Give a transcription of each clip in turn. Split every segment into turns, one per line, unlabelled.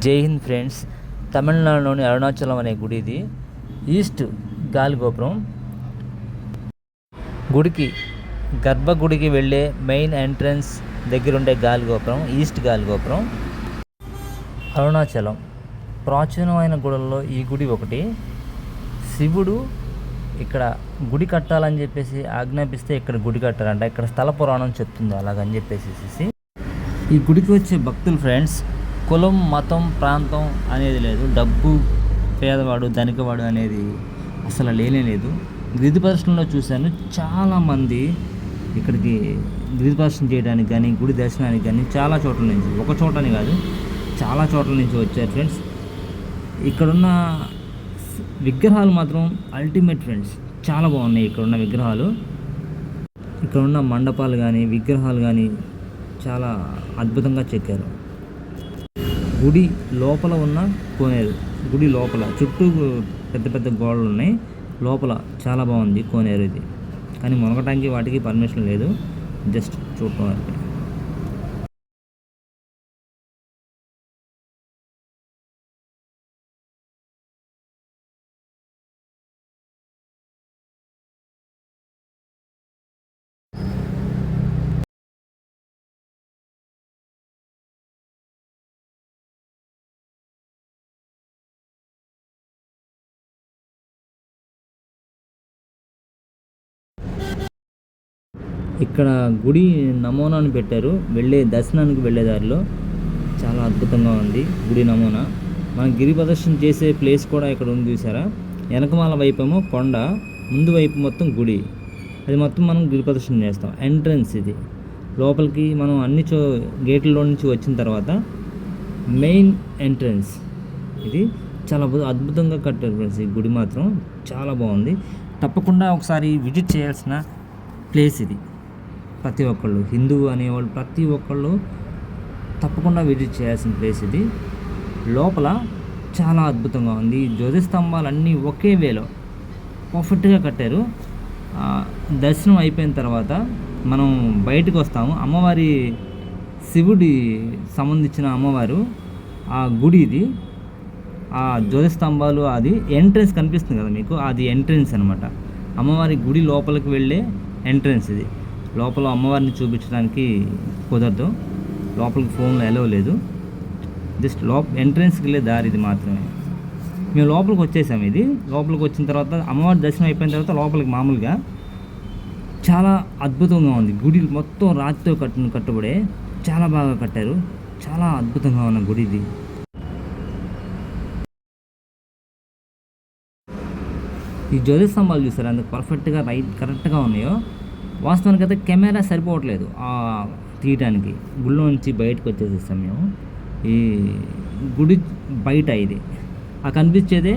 జై హింద్ ఫ్రెండ్స్. తమిళనాడులోని అరుణాచలం అనే గుడి ఇది. ఈస్ట్ గాలి గోపురం గుడికి గర్భగుడికి వెళ్ళే మెయిన్ ఎంట్రన్స్ దగ్గర ఉండే గాలి గోపురం ఈస్ట్ గాలి గోపురం అరుణాచలం. ప్రాచీనమైన గుడల్లో ఈ గుడి ఒకటి. శివుడు ఇక్కడ గుడి కట్టాలని చెప్పేసి ఆజ్ఞాపిస్తే ఇక్కడ గుడి కట్టారంట. ఇక్కడ స్థల పురాణం చెప్తుంది అలాగని చెప్పేసి ఈ గుడికి వచ్చే భక్తులు ఫ్రెండ్స్ కులం మతం ప్రాంతం అనేది లేదు. డబ్బు పేదవాడు ధనికవాడు అనేది అసలు లేనే లేదు. గిరి ప్రదర్శనలో చూశాను చాలామంది ఇక్కడికి గిరి ప్రదర్శన చేయడానికి కానీ గుడి దర్శనానికి కానీ చాలా చోట్ల నుంచి ఒక చోటని కాదు చాలా చోట్ల నుంచి వచ్చారు ఫ్రెండ్స్. ఇక్కడున్న విగ్రహాలు మాత్రం అల్టిమేట్ ఫ్రెండ్స్ చాలా బాగున్నాయి ఇక్కడున్న విగ్రహాలు. ఇక్కడున్న మండపాలు కానీ విగ్రహాలు కానీ చాలా అద్భుతంగా చెక్కారు. గుడి లోపల ఉన్న కోనేరు. గుడి లోపల. చుట్టూ పెద్ద పెద్ద గోడలు ఉన్నాయి లోపల చాలా బాగుంది కోనేరు ఇది. కానీ మునగటానికి వాటికి పర్మిషన్ లేదు. జస్ట్ చూడటం ఇక్కడ గుడి నమూనాను పెట్టారు. వెళ్ళే దర్శనానికి వెళ్ళే దారిలో చాలా అద్భుతంగా ఉంది గుడి నమూనా. మనం గిరి ప్రదర్శన చేసే ప్లేస్ కూడా ఇక్కడ ఉంది చూసారా? వెనకమాల వైపేమో కొండ ముందు వైపు మొత్తం గుడి. అది మొత్తం మనం గిరి ప్రదర్శన చేస్తాం. ఎంట్రన్స్ ఇది. లోపలికి మనం అన్ని చో గేట్లలో నుంచి వచ్చిన తర్వాత మెయిన్ ఎంట్రన్స్ ఇది. చాలా అద్భు- అద్భుతంగా కట్టారు ఫ్రెండ్స్ ఈ గుడి మాత్రం. చాలా బాగుంది. తప్పకుండా ఒకసారి విజిట్ చేయాల్సిన ప్లేస్ ఇది. ప్రతి ఒక్కళ్ళు. హిందువు అనేవాళ్ళు ప్రతి ఒక్కళ్ళు తప్పకుండా విజిట్ చేయాల్సిన ప్లేస్ ఇది. లోపల చాలా అద్భుతంగా ఉంది. ఈ జ్యోతి స్తంభాలన్నీ ఒకే వేలో పర్ఫెక్ట్గా కట్టారు. దర్శనం అయిపోయిన తర్వాత మనం బయటకు వస్తాము. అమ్మవారి శివుడి సంబంధించిన అమ్మవారు ఆ గుడి ఇది. ఆ జ్యోతి స్తంభాలు అది ఎంట్రన్స్ కనిపిస్తుంది కదా మీకు? అది ఎంట్రన్స్ అనమాట అమ్మవారి గుడి లోపలికి వెళ్ళే ఎంట్రన్స్ ఇది. లోపల అమ్మవారిని చూపించడానికి కుదరదు. లోపలికి ఫోన్లో ఎలవ్ లేదు. జస్ట్ లోప ఎంట్రన్స్కి వెళ్ళే దారి ఇది మాత్రమే. మేము లోపలికి వచ్చేసాము ఇది. లోపలికి వచ్చిన తర్వాత అమ్మవారి దర్శనం అయిపోయిన తర్వాత లోపలికి మామూలుగా చాలా అద్భుతంగా ఉంది. గుడి మొత్తం రాతితో కట్టు కట్టుబడే చాలా బాగా కట్టారు. చాలా అద్భుతంగా ఉన్న గుడి ఇది. ఈ జ్యోతి స్తంభాలు చూసారు అందుకు పర్ఫెక్ట్గా రైట్ కరెక్ట్గా ఉన్నాయో. వాస్తవానికి అయితే కెమెరా సరిపోవట్లేదు తీయటానికి. గుళ్ళో నుంచి బయటకు వచ్చేసేస్తాం మేము ఈ గుడి బయట ఇది. ఆ కనిపించేదే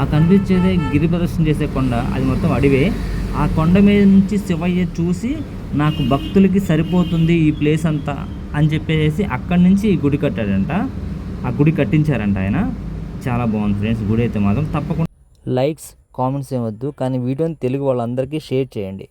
ఆ కనిపించేదే గిరి ప్రదర్శన చేసే కొండ. అది మొత్తం అడివే. ఆ కొండ మీద నుంచి శివయ్య చూసి నాకు భక్తులకి సరిపోతుంది ఈ ప్లేస్ అంతా అని చెప్పేసి అక్కడి నుంచి ఈ గుడి కట్టాడంట. ఆ గుడి కట్టించారంట ఆయన. చాలా బాగుంది ఫ్రెండ్స్. గుడి అయితే మాత్రం తప్పకుండా లైక్స్ కామెంట్స్ ఏమొద్దు కానీ వీడియోని తెలుగు వాళ్ళందరికీ షేర్ చేయండి.